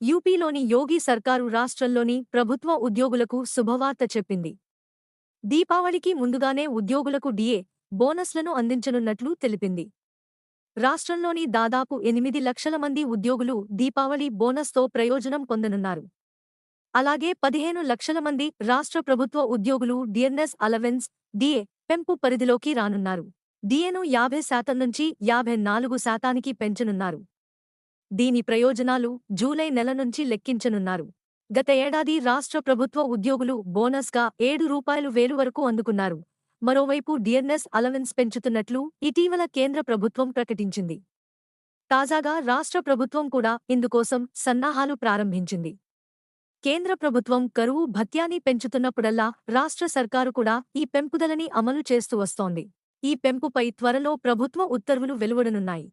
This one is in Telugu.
యూపీలోని యోగి సర్కారు రాష్ట్రంలోని ప్రభుత్వ ఉద్యోగులకు శుభవార్త చెప్పింది. దీపావళికి ముందుగానే ఉద్యోగులకు డిఏ బోనస్లను అందించనున్నట్లు తెలిపింది. రాష్ట్రంలోని దాదాపు ఎనిమిది లక్షల మంది ఉద్యోగులు దీపావళి బోనస్తో ప్రయోజనం పొందనున్నారు. అలాగే పదిహేను లక్షల మంది రాష్ట్ర ప్రభుత్వ ఉద్యోగులు డిఎన్ఎస్ అలవెన్స్ డిఏ పెంపు పరిధిలోకి రానున్నారు. డిఏను యాభై శాతం నుంచి యాభై నాలుగు శాతానికి పెంచనున్నారు. దీని ప్రయోజనాలు జూలై నెల నుంచి లెక్కించనున్నారు. గత ఏడాది రాష్ట్ర ప్రభుత్వ ఉద్యోగులు బోనస్గా ఏడు రూపాయలు వేలు వరకు అందుకున్నారు. మరోవైపు డిఎన్ఎస్ అలవెన్స్ పెంచుతున్నట్లు ఇటీవల కేంద్ర ప్రభుత్వం ప్రకటించింది. తాజాగా రాష్ట్ర ప్రభుత్వం కూడా ఇందుకోసం సన్నాహాలు ప్రారంభించింది. కేంద్ర ప్రభుత్వం కరువు భత్యాన్ని పెంచుతున్నప్పుడల్లా రాష్ట్ర సర్కారు కూడా ఈ పెంపుదలని అమలు చేస్తూ వస్తోంది. ఈ పెంపుపై త్వరలో ప్రభుత్వ ఉత్తర్వులు వెలువడనున్నాయి.